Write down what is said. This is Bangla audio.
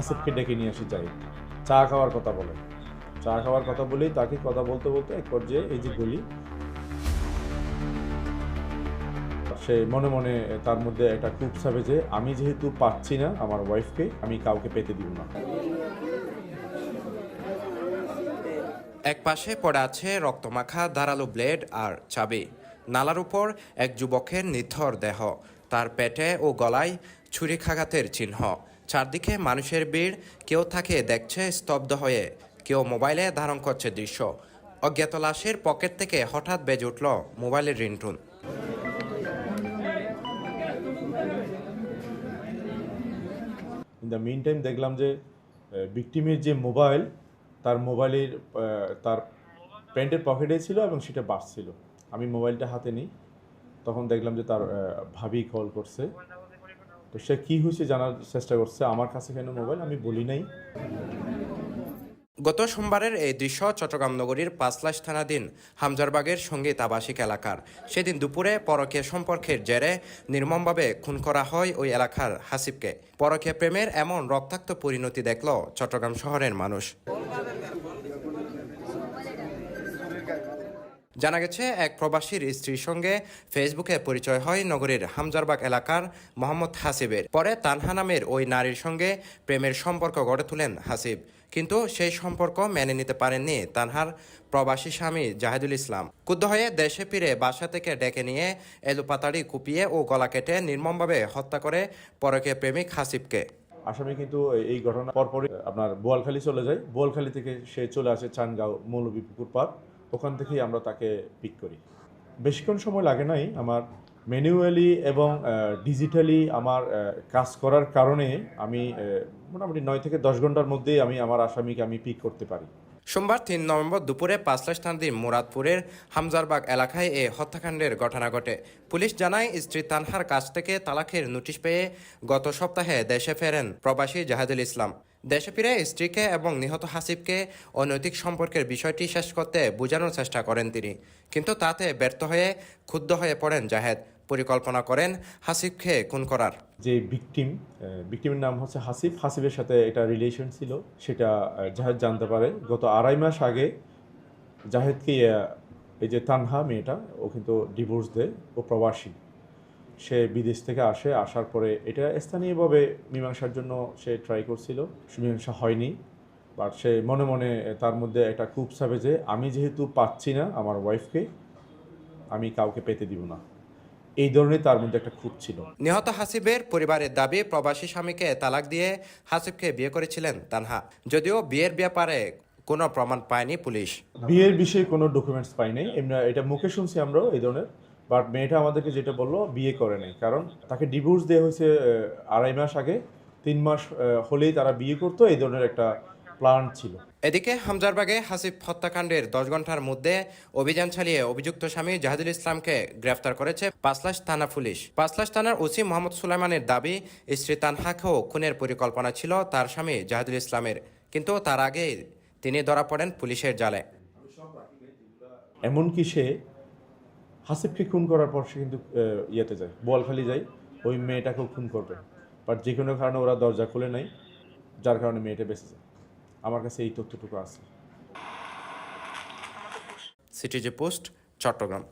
হাসিফকে ডেকে নিয়ে আসি, যাই চা খাওয়ার কথা বলে। চা খাওয়ার কথা বলেই তাকে কথা বলতে বলতে এক পর্যায়ে এই যে গলি, সে মনে মনে তার মধ্যে একটা খুব ছাবে যে, আমি যেহেতু পাচ্ছি না আমার ওয়াইফকে আমি কাউকে পেতে দিব না। এক পাশে পড়ে আছে রক্তমাখা, ধারালো ব্লেড আর চাবি। নালার উপর এক যুবকের নিথর দেহ, তার পেটে ও গলায় ছুরিখাঘাতের চিহ্ন। চারদিকে মানুষের ভিড়, কেউ থাকে দেখছে স্তব্ধ হয়ে, কেউ মোবাইলে ধারণ করছে দৃশ্য। অজ্ঞাত লাশের পকেট থেকে হঠাৎ বেজে উঠল মোবাইলের ringtone. In the mean time দেখলাম যে ভিকটিমের যে মোবাইল, তার মোবাইলের তার প্যান্টের পকেটে ছিল এবং সেটা বাজছিল আমি মোবাইলটা হাতে নিই। তখন দেখলাম যে তার ভাবি কল করছে। তো সে কী হয়েছে জানার চেষ্টা করছে। আমার কাছে কেন মোবাইল আমি বলি নাই। গত সোমবারের এই দৃশ্য চট্টগ্রাম নগরীর পাঁচলাশ থানাধীন হামজারবাগের সংগীত আবাসিক এলাকার। সেদিন দুপুরে পরকীয় সম্পর্কের জেরে নির্মমভাবে খুন করা হয় ওই এলাকার হাসিবকে। পরকীয় প্রেমের এমন রক্তাক্ত পরিণতি দেখল চট্টগ্রাম শহরের মানুষ। জানা গেছে, এক প্রবাসীর স্ত্রীর সঙ্গে ফেসবুকে পরিচয় হয় নগরীর হামজারবাগ এলাকার মোহাম্মদ হাসিবের। পরে তানহা নামের ওই নারীর সঙ্গে প্রেমের সম্পর্ক গড়ে তোলেন হাসিব। কিন্তু সেই সম্পর্ক মেনে নিতে পারেননি তানহার প্রবাসী স্বামী জাহিদুল ইসলাম। ক্ষুব্ধ হয়ে দেশে ফিরে বাসা থেকে ডেকে নিয়ে এলুপাতাড়ি কুপিয়ে ও গলা কেটে নির্মমভাবে হত্যা করে পরকে প্রেমিক হাসিবকে। আসামি কিন্তু এই ঘটনা পরপরই, আপনার বোয়ালখালী চলে যায়। বোয়ালখালী থেকে সে চলে আসে চানগাঁও মৌলভী পুকুর পার্ক ওখান থেকেই আমরা তাকে পিক করি। বেশিক্ষণ সময় লাগে নাই আমার ম্যানুয়ালি এবং ডিজিটালি আমার কাজ করার কারণে আমি মোটামুটি নয় থেকে দশ ঘণ্টার মধ্যেই আমি আমার আসামিকে আমি পিক করতে পারি। সোমবার তিন নভেম্বর দুপুরে পাঁচলাশ থানদিন মুরাদপুরের হামজারবাগ এলাকায় এ হত্যাকাণ্ডের ঘটনা ঘটে। পুলিশ জানায়, স্ত্রী তানহার কাছ থেকে তালাকের নোটিশ পেয়ে গত সপ্তাহে দেশে ফেরেন প্রবাসী জাহাদুল ইসলাম। দেশে ফিরে স্ত্রীকে এবং নিহত হাসিবকে অনৈতিক সম্পর্কের বিষয়টি শেষ করতে বোঝানোর চেষ্টা করেন তিনি। কিন্তু তাতে ব্যর্থ হয়ে ক্ষুব্ধ হয়ে পড়েন জাহেদ। পরিকল্পনা করেন হাসিবকে খুন করার। যে ভিকটিম ভিকটিমের নাম হচ্ছে হাসিফ হাসিফের সাথে এটা রিলেশন ছিল, সেটা জাহেদ জানতে পারে। গত আড়াই মাস আগে জাহেদকে এই যে তানহা মেয়েটা, ও কিন্তু ডিভোর্স দেয়। ও প্রবাসী। সে বিদেশ থেকে আসে আসার পরে এটা স্থানীয়ভাবে মীমাংসার জন্য সে ট্রাই করছিল। মীমাংসা হয়নি বাট সে মনে মনে তার মধ্যে একটা খুব সাবে যে আমি যেহেতু পাচ্ছি না আমার ওয়াইফকে আমি কাউকে পেতে দিব না। এই ধরনের তার মধ্যে একটা খুব ছিল। নিহত হাসিবের পরিবারের দাবি প্রবাসী স্বামীকে তালাক দিয়ে হাসিবকে বিয়ে করেছিলেন তানহা। যদিও বিয়ের ব্যাপারে কোনো প্রমাণ পায়নি পুলিশ। বিয়ের বিষয়ে কোনো ডকুমেন্টস পাই নাই। এমনি এটা মুখে শুনছি আমরাও এই ধরনের। বাট মেয়েটা আমাদেরকে যেটা বলল বিয়ে করে নাই। কারণ তাকে ডিভোর্স দেওয়া হয়েছে আড়াই মাস আগে। তিন মাস হলেই তারা বিয়ে করতো এই ধরনের একটা প্ল্যান ছিল। এদিকে হামজারবাগে হাসিফ হত্যাকাণ্ডের দশ ঘণ্টার মধ্যে অভিযান চালিয়ে অভিযুক্ত স্বামী জাহিদুল ইসলামকে গ্রেফতার করেছে পাঁচলাশ থানা পুলিশ। পাঁচলাশ থানার ওসি মোহাম্মদ সুলাইমানের দাবি স্ত্রী তানহাকেও খুনের পরিকল্পনা ছিল তার স্বামী জাহিদুল ইসলামের। কিন্তু তার আগে তিনি ধরা পড়েন পুলিশের জালে। এমনকি সে হাসিফকে খুন করার পর সে কিন্তু ইয়েতে যায়, বোয়ালখালি যায়, ওই মেয়েটাকেও খুন করবে। বাট যে কোনো কারণে ওরা দরজা খুলে নাই, যার কারণে মেয়েটা বেঁচে যায়। আমার কাছে এই তথ্যটুকু আছে। সিটিজে পোস্ট, চট্টগ্রাম।